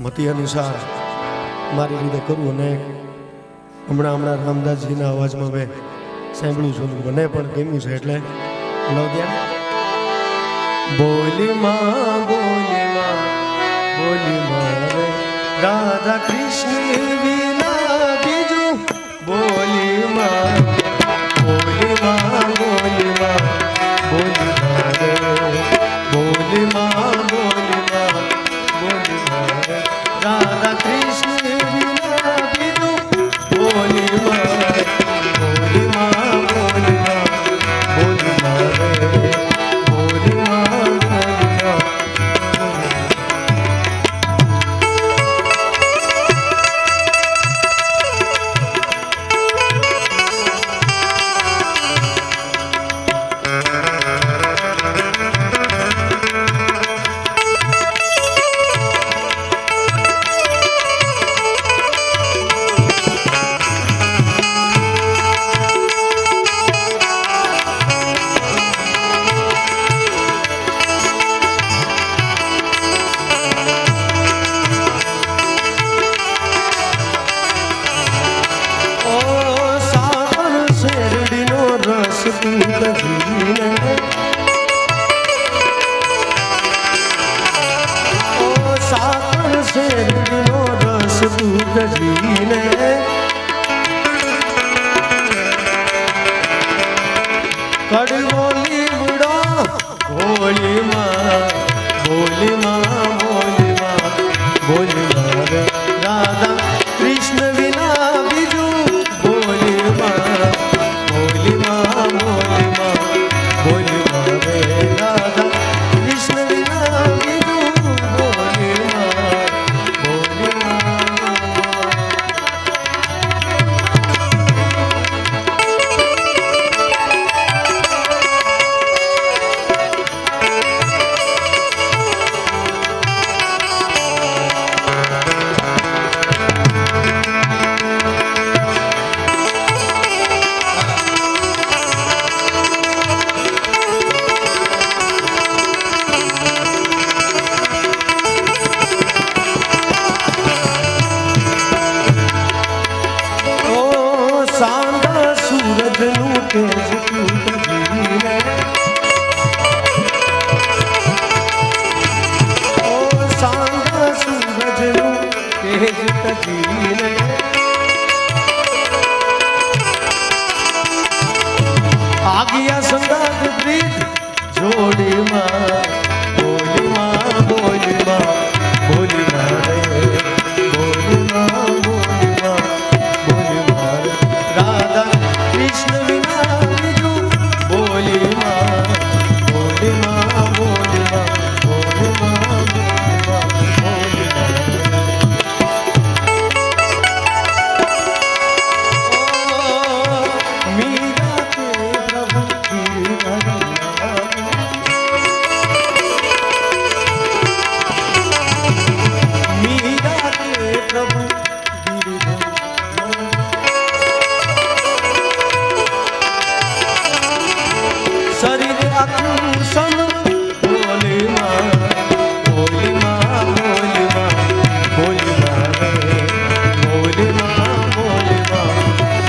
મતિ અનુસાર મારી રીતે કરવું અને હમણાં હમણાં રામદાસજીના અવાજમાં મેં સાંભળ્યું છું મને પણ ગમ્યું છે એટલે લવ બોલી માં બોલી માં બોલી માં રાધા કૃષ્ણ બીજું બોલી માં. જસીને કડવો લીમડો ગોલીમાં ગોલીમાં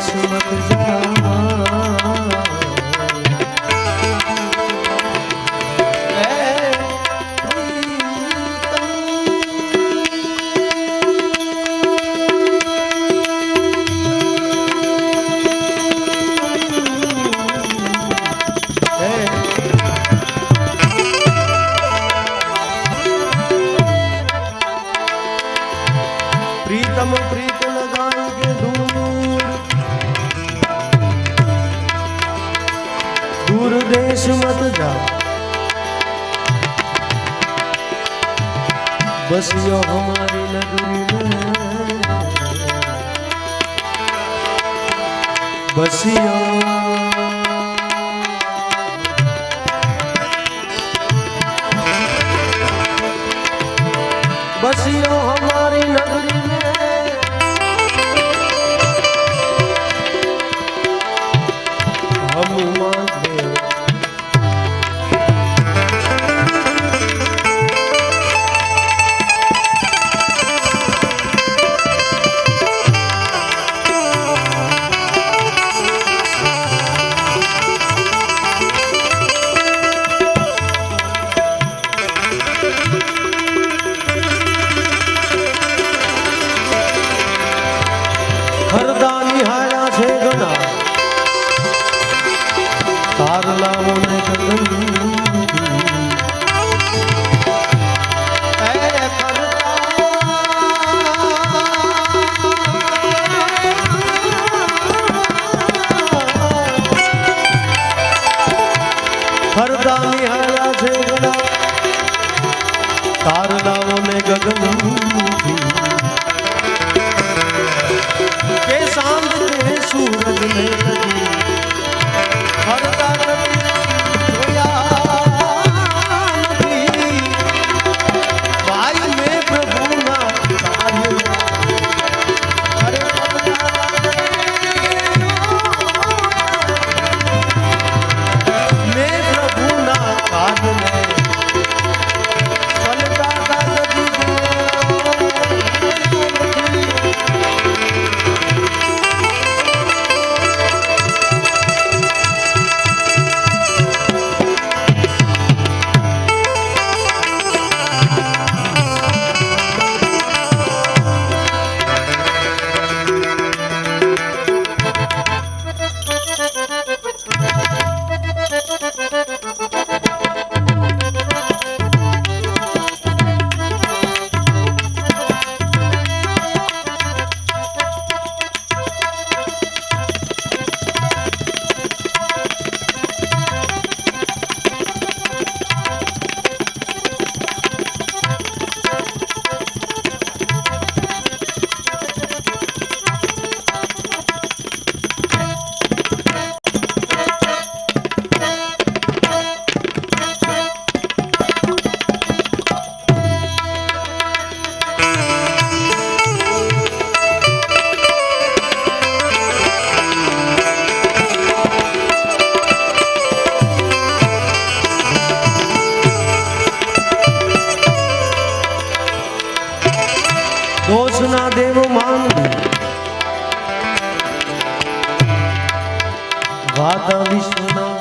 સુમત જા બસિયો અમારી નગરી બસ્યો બસ્યો અમારી નગરી હરદાની તારલાઓ ને ગગન કે સાંભળે સૂરજ ને દોષના દેવ માંગુ વાતા વિશ્વના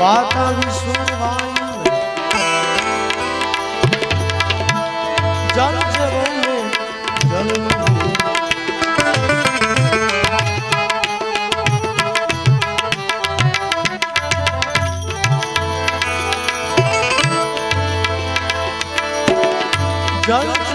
વાતા વિશ્વ વાયુને. જલ જલ જલ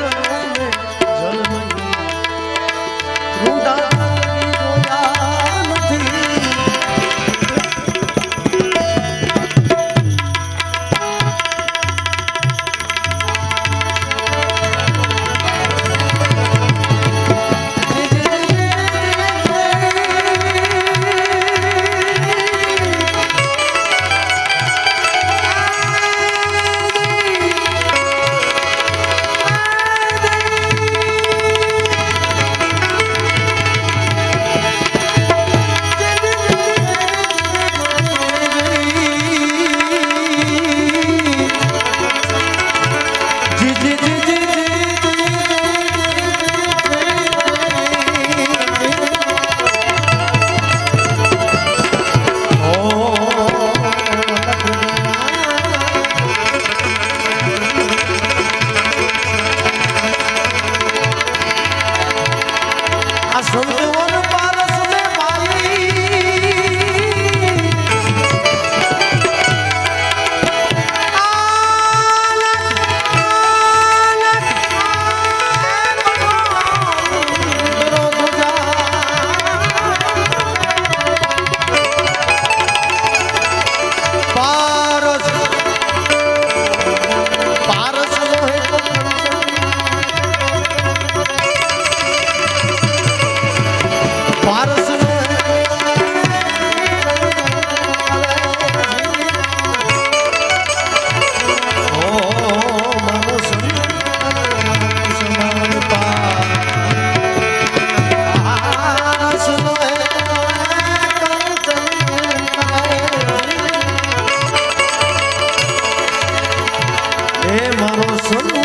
મારો સન્મુખ